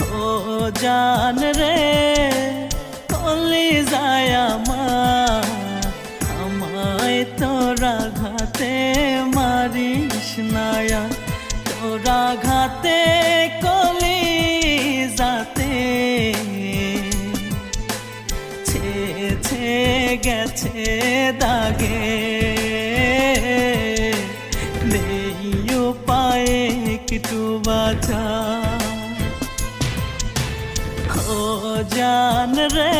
ও জান রে কলি যায় আমার। আমায় তোরা ঘাতে মারিস নায়া তোরা ঘাতে কলি যাতে ছে, গেছে দাগে। জান রে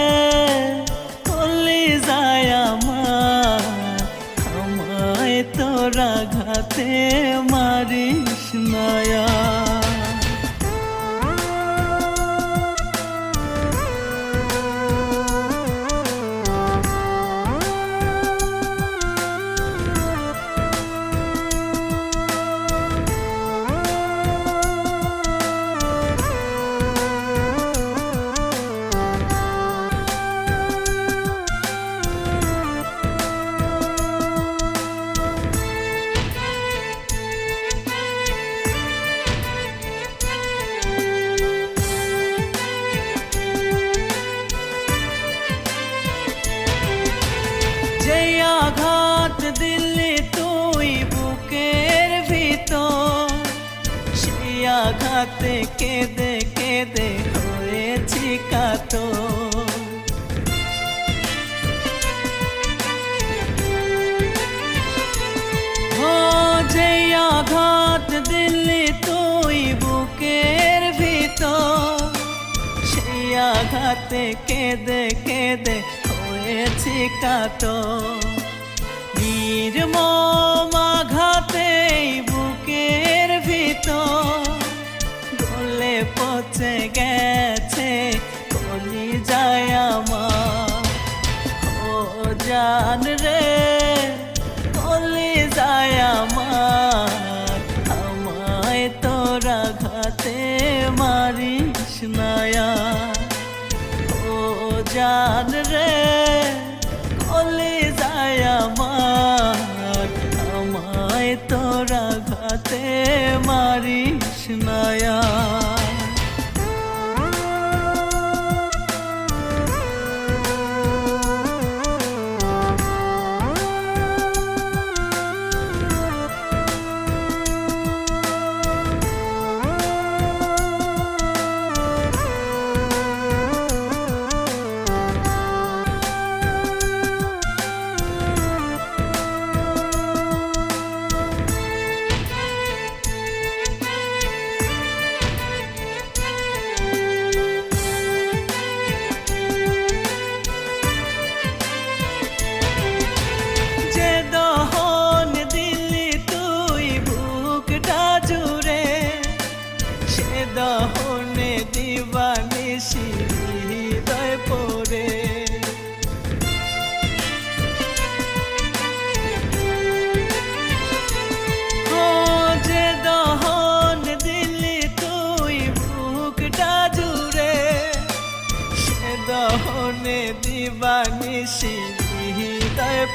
কলি যায় আমার আমায় তোরা ঘাতে মারিস নয়া যে আঘাত দিল্লি তুই বুকের ভিতর সেই আঘাতে কেঁদে কেঁদে হয়েছি কাতো যে আঘাত দিল্লি তুই বুকের ভিতর সেই আঘাতে কেঁদে কেঁদে হয়েছি কাতো নির্মম আঘাতে বুকের ভিতর গলে পচে গেছে কলি যায় আমার। ও জান রে, কলি যায় আমার। আমায় তোরা ঘাতে মারিস নায়া ও জান রে তোরা ঘাতে মারিস নায়া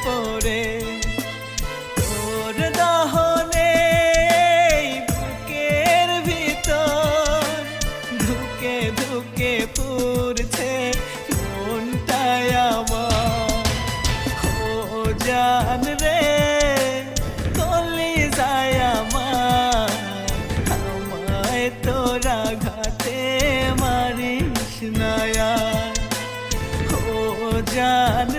পড়ে। তোর দহনে বুকের ভিতর ধুকে ধুকে পুরছে মনটায় আমার। ও জান রে কলি যায় আমার। আমায় তোরা ঘাতে মারিস ও জান